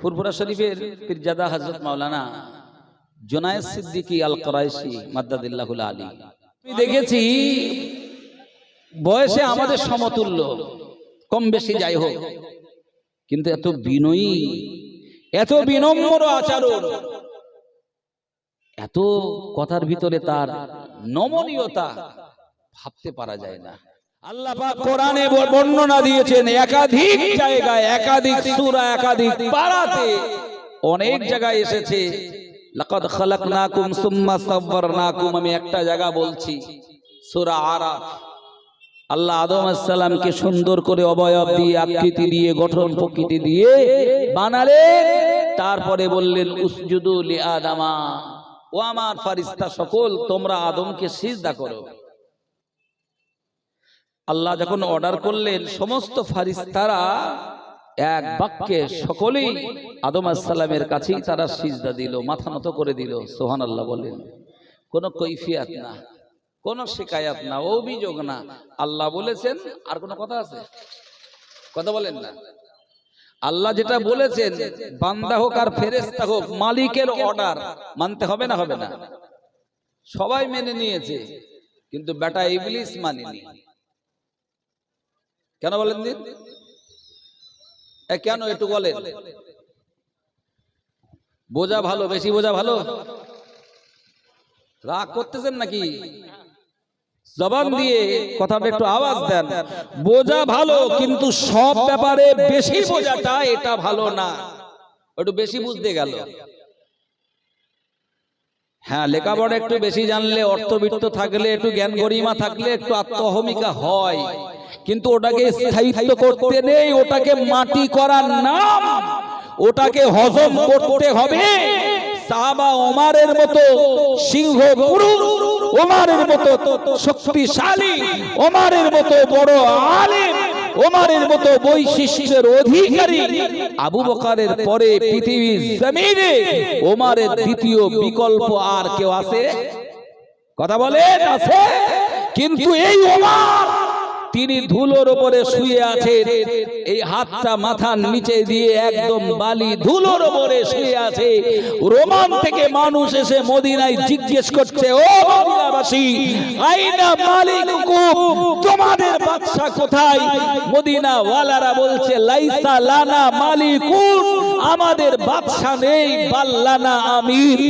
ফুরফুরা শরীফের পীরজাদা হজরত মাওলানা জোনায়েদ সিদ্দিকী আল করাইশি মাদ্দাদিল্লাহুল আলী। আমি দেখেছি বয়সে আমাদের সমতুল্য, কম বেশি যাই হোক, কিন্তু এত বিনয়ী, এত বিনম্র আচরণ, এত কথার ভিতরে তার নমনীয়তা ভাবতে পারা যায় না। আল্লাহ কোরআনে বর্ণনা দিয়েছেন একাধিক জায়গায়, একাধিক একাধিক পারাতে অনেক জায়গায় এসেছে। সুম্মা সাওয়ারনাকুম আমি একটা জায়গা বলছি আরাফ। আল্লাহ আদম আসসালামকে সুন্দর করে অবয়ব দিয়ে, আকৃতি দিয়ে, গঠন প্রকৃতি দিয়ে বানালেন। তারপরে বললেন, উসজুদু লি আদামা। ও আমার ফারিস্তা সকল, তোমরা আদমকে সিজদা করো। আল্লাহ যখন অর্ডার করলেন, সমস্ত ফারিস্তারা এক বাক্যে সকলেই আদম আসসালামের কাছেই তারা সিজদা দিল, মাথা নত করে দিল সোহান আল্লাহ বলেন কোনো কৈফিয়াত না, কোনো শিকায়াত না, অভিযোগ না। আল্লাহ বলেছেন, আর কোনো কথা আছে? কথা বলেন না। আল্লাহ যেটা বলেছেন, বান্দা হোক আর ফেরেস্তা হোক, মালিকের অর্ডার মানতে হবে না হবে না। সবাই মেনে নিয়েছে, কিন্তু বেটা ইবলিস মানেনি। কেন বলেন দিন কেন একটু বলেন। বোঝা ভালো বেশি বোঝা ভালো। রাগ করতেছেন নাকি? জবান দিয়ে কথাটা একটু আওয়াজ দেন। বোঝা ভালো কিন্তু সব ব্যাপারে বেশি বোঝাটা এটা ভালো না। একটু বেশি বুঝতে গেল। হ্যাঁ লেখাপড়া একটু বেশি জানলে অর্থবিত্ত থাকলে একটু জ্ঞান গরিমা থাকলে একটু আত্মহমিকা হয়। কিন্তু ওটাকে স্থায়িত্ব করতে নেই, ওটাকে মাটি করার নাম, ওটাকে হজম করতে হবে। মতো ওমারের মতো অধিকারী। আবু বকারের পরে ওমারের দ্বিতীয় বিকল্প আর কেউ আছে? কথা বলেন, আছে? কিন্তু এই ওমার তিনি ধুলোর উপরে শুয়ে আছেন। এই হাতটা মাথার নিচে দিয়ে একদম বালি ধুলোর উপরে শুয়ে আছে। রোমান থেকে মানুষ এসে মদিনায় জিজ্ঞেস করছে, ও মদিনাবাসী, আইনা মালিক তোমাদের বাদশা কোথায়? মদিনা ওয়ালারা বলছে, লাইসা লানা মালিকুন। আমাদের বাদশা নেই, বাল্লানা আমির।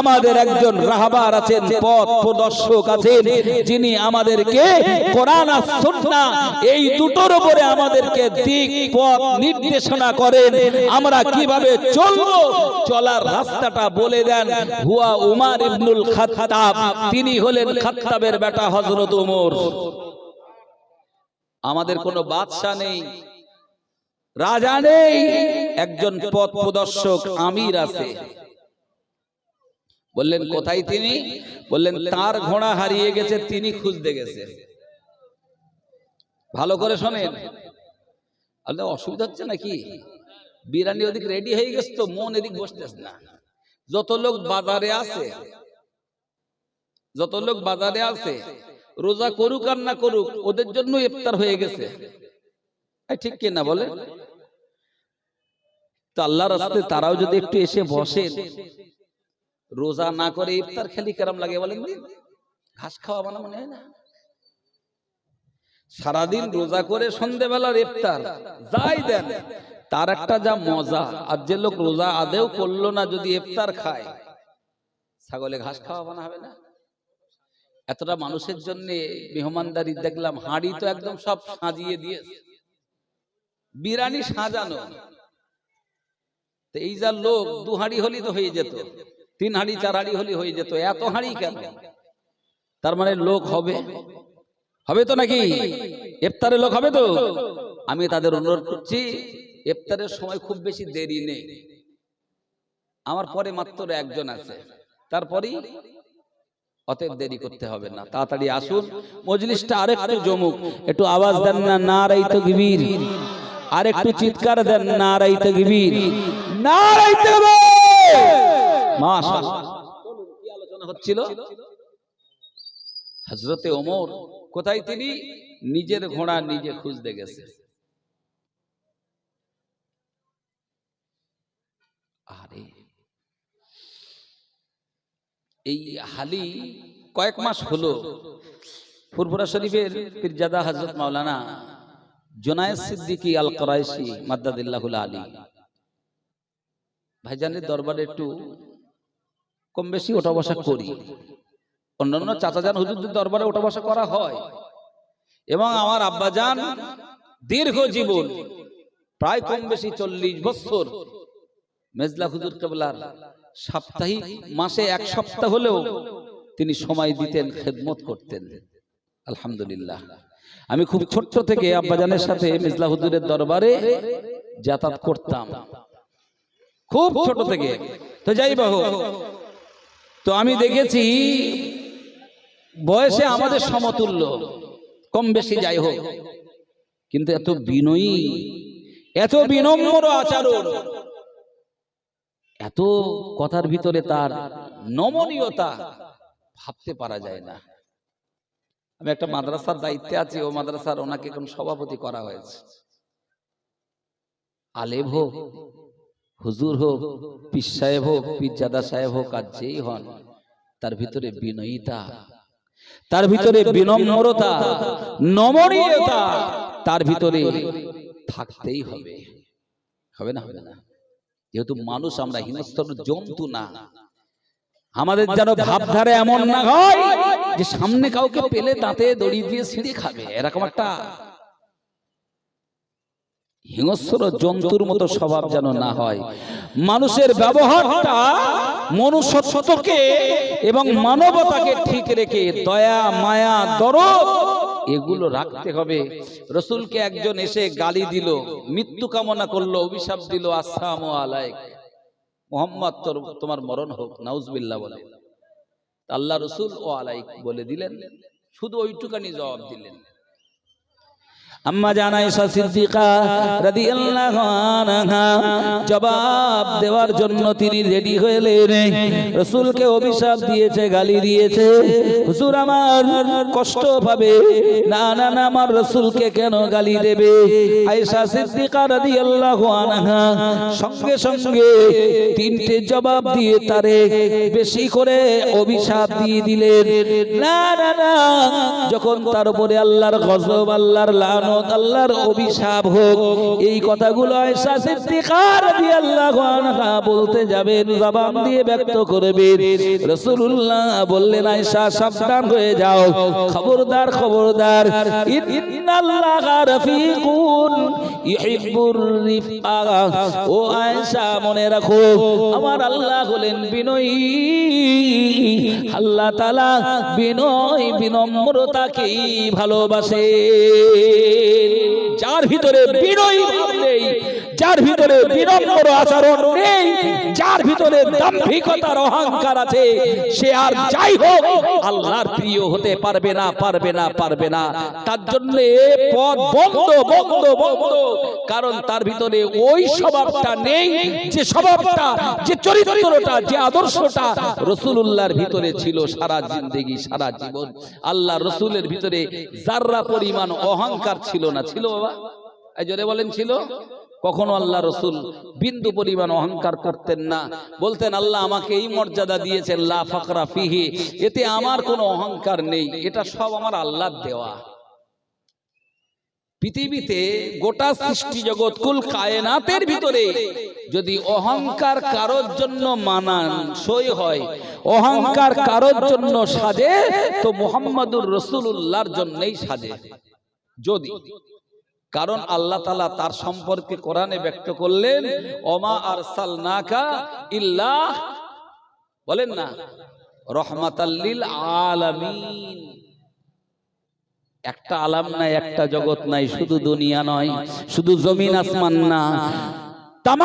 আমাদের একজন রাহবার আছেন, পথ প্রদর্শক আছেন, যিনি আমাদেরকে কোরআন এই দুটোর উপরে আমাদেরকে দিক, পথ নির্দেশনা করেন। আমরা কীভাবে চলবো? চলার রাস্তাটা বলে দেন হুয়া উমার ইবনুল খাত্তাব। তিনি হলেন খাত্তাবের বেটা হযরত ওমর আমাদের কোনো বাদশা নেই। রাজা নেই, একজন পথ প্রদর্শক আমির আছে। বললেন, কোথায় তিনি? বললেন, তার ঘোড়া হারিয়ে গেছে, তিনি খুঁজতে গেছে। ভালো করে শোনেন। আপনার অসুবিধা হচ্ছে নাকি? বিরিয়ানি ওদিক রেডি হয়ে গেছে তো, মন এদিক বসতেছে না। যত লোক বাজারে আছে, যত লোক বাজারে আছে, রোজা করুক আর না করুক, ওদের জন্য ইফতার হয়ে গেছে। ঠিক কি না বলে? তো আল্লাহর রাস্তায় তারাও যদি একটু এসে বসেন রোজা না করে ইফতার খেলি কেরাম লাগে বলেন দিন ঘাস খাওয়া মানে মনে হয় না। সারাদিন রোজা করে সন্ধেবেলার ইফতার যাই দেন তার একটা যা মজা আর যে লোক রোজা আদেও করল না যদি ইফতার খায় ছাগলে ঘাস খাওয়া বানা হবে না? এতটা মানুষের জন্য মেহমানদারি দেখলাম হাঁড়ি তো একদম সব সাজিয়ে দিয়েছে। বিরানি সাজানো। এই যা লোক দু হাঁড়ি হলি তো হয়ে যেত। তিন হাঁড়ি চার হাঁড়ি হলি হয়ে যেত। এত হাঁড়ি কেন? তার মানে লোক হবে। হবে তো নাকি? ইফতারে লোক হবে তো। আমি তাদের অনুরোধ করছি ইফতারের সময় খুব বেশি দেরি নেই। আমার পরে মাত্র একজন আছে। তারপরেই অতএব দেরি করতে হবে না। তাড়াতাড়ি আসুন। মজলিসটা আরেকটু জমুক। একটু আওয়াজ দেন না নারাই তো গিবির। আর একটু চিৎকার দেন নারাই তো গিবির নারাই তো মাশাআল্লাহ। কি আলোচনা হচ্ছিল? ওমর কোথায় তিনি? নিজের ঘোড়া নিজে খুঁজতে গেছে। আরে এই হালি কয়েক মাস হলো ফুরফুরা শরীফের পীরজাদা হজরত মাওলানা জোনায়েদ সিদ্দিকী আল করাইশি মাদ্দাদিল্লাহুল আলী। ভাইজানের দরবারে একটু কম বেশি ওঠা বসা করি। অন্যান্য চাচাজান হুজুরদের দরবারে ওঠা বসা করা হয়। এবং আমার আব্বাজান দীর্ঘ জীবন, প্রায় কম বেশি চল্লিশ বছর মেজলা হুজুর কেবলার সাপ্তাহিক মাসে এক সপ্তাহ হলেও তিনি সময় দিতেন, খেদমত করতেন। আলহামদুলিল্লাহ। আমি খুব ছোট্ট থেকে আব্বাজানের সাথে মেজলা হুজুরের দরবারে যাতায়াত করতাম। খুব ছোট থেকে। তো যাই বাহু তো আমি দেখেছি বয়সে আমাদের সমতুল্য। কম বেশি যাই হোক। কিন্তু এত বিনয়ী। এত বিনম্র আচরণ। এত কথার ভিতরে তার নমনীয়তা। ভাবতে পারা যায় না। আমি একটা মাদ্রাসার দায়িত্বে আছি ও মাদ্রাসার ওনাকে এখন সভাপতি করা হয়েছে। আলেব হোক হুজুর হোক পীর সাহেব হোক পীরজাদা সাহেব হোক আর যেই হন তার ভিতরে বিনয়িতা তার ভিতরে বিনম্রতা নমনীয়তা তার ভিতরে থাকতেই হবে। হবে না? হবে না। যেহেতু মানুষ আমরা হিংস্র জন্তু না। আমাদের যেন ভাবধারা এমন না হয় যে সামনে কাউকে পেলে তাতে দড়ি দিয়ে ছিঁড়ে খাবে। এরকম একটা হিংস্র জন্তুর মতো স্বভাব যেন না হয়। মানুষের ব্যবহারটা মনুষ্যত্বকে এবং মানবতাকে ঠিক রেখে দয়া মায়া দরদ এগুলো রাখতে হবে। রসুলকে একজন এসে গালি দিল মৃত্যু কামনা করল অভিশাপ দিল আসসালামু আলাইক। মোহাম্মদ তোর, তোমার মরণ হোক নাউজবিল্লা বলে। আল্লাহ রসুল ও আলাইক বলে দিলেন, শুধু ওইটুকানি জবাব দিলেন। আম্মা জানাই সিদ্দিকা রাদিয়াল্লাহু আনহা জবাব দেওয়ার জন্য তিনি রেডি হলেন রাসূলকে অভিশাপ দিয়েছে, গালি দিয়েছে। হুজুর আমার কষ্ট পাবে। না না না, আমার রাসূলকে কেন গালি দেবে? আয়েশা সিদ্দিকা রাদিয়াল্লাহু আনহা সঙ্গে সঙ্গে তিনটে জবাব দিয়ে তারে বেশি করে অভিশাপ দিয়ে দিলেন। না না না, যখন তার উপরে আল্লাহর গজব, আল্লাহর লানত আল্লাহর অভিশাপ হোক। এই কথাগুলো আয়েশা সিদ্দিকা রাদিয়াল্লাহু আনহা বলতে যাবেন, জবান দিয়ে ব্যক্ত করবেন। রাসূলুল্লাহ বললেন, আয়েশা, সাবধান হয়ে যাও। খবরদার খবরদার। ইন্নাল্লাহা রাফিকুন ইউহিব্বুর রিফআ। ও আয়েশা, মনে রাখো, আমার আল্লাহ হলেন বিনয়ী। আল্লাহ তাআলা বিনয়, বিনম্রতাকেই ভালোবাসে। যার ভিতরে বিনয়ী ভাব নেই যার ভিতরে বিনম্র আচরণ নেই যার ভিতরে দাম্ভিকতার অহংকার আছে সে আর যাই হোক আল্লাহর প্রিয় হতে পারবে না পারবে না পারবে না। তার জন্য পথ বন্ধ বন্ধ বন্ধ কারণ তার ভিতরে ওই স্বভাবটা নেই যে স্বভাবটা যে চরিত্রটা যে আদর্শটা রসুলুল্লাহর ভিতরে ছিল সারা জিন্দগি সারা জীবন। আল্লাহ রসুলের ভিতরে যার্রা পরিমাণ অহংকার ছিল না ছিল বাবা? এই জোরে বলেন ছিল? কখনো আল্লাহ রসুল বিন্দু পরিমাণ অহংকার করতেন না। বলতেন, আল্লাহ আমাকে এই মর্যাদা দিয়েছেন, লা ফাকরা ফিহি। এতে আমার কোনো অহংকার নেই, এটা সব আমার আল্লাহর দেওয়া। পৃথিবীতে গোটা সৃষ্টি জগৎ, কুল কায়নাতের ভিতরে যদি অহংকার কারোর জন্য মানান সই হয়, অহংকার কারোর জন্য সাজে, তো মোহাম্মদুর রসুল্লাহর জন্যই সাজে। যদি কারণ আল্লাহ তালা তার সম্পর্কে কোরআনে ব্যক্ত করলেন ওমা আরসাল নাকা ইল্লাহ বলেন না। রহমাতাল্লিল আলামিন। একটা আলাম নাই একটা জগৎ নাই শুধু দুনিয়া নয় শুধু জমিন আসমান না। তাম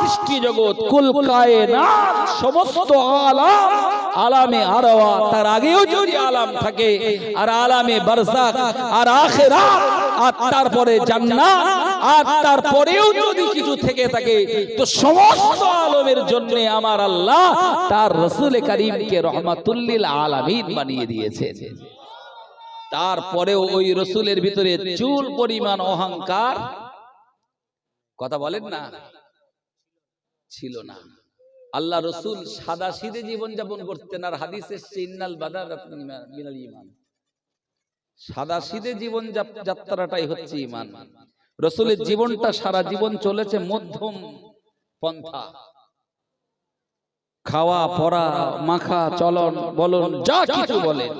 সৃষ্টি জগৎ কুল কায়নাত সমস্ত আলাম আলামে। আরওয়া তার আগেও যদি আলাম থাকে আর আলামে বারজাক আর আখিরাত আর তারপরে জান্নাত, আর তারপরেও যদি কিছু থেকে থাকে, তো সমস্ত আলমের জন্য আমার আল্লাহ তার রসুল করিমকে রহমাতুল্লিল আলামিন বানিয়ে দিয়েছে তারপরেও ওই রসুলের ভিতরে চুল পরিমাণ অহংকার, কথা বলেন না, ছিল না। আল্লাহ রসুল সাদা সিদে জীবন যাপন করতেন, আর হাদিস এসছে, ইন্নাল বাদার মিনাল ইমান। সাদা সিদে জীবন যাত্রাটাই হচ্ছে ইমান রসুলের জীবনটা সারা জীবন চলেছে মধ্যম পন্থা। খাওয়া পড়া মাখা চলন বলন যা কিছু বলেন।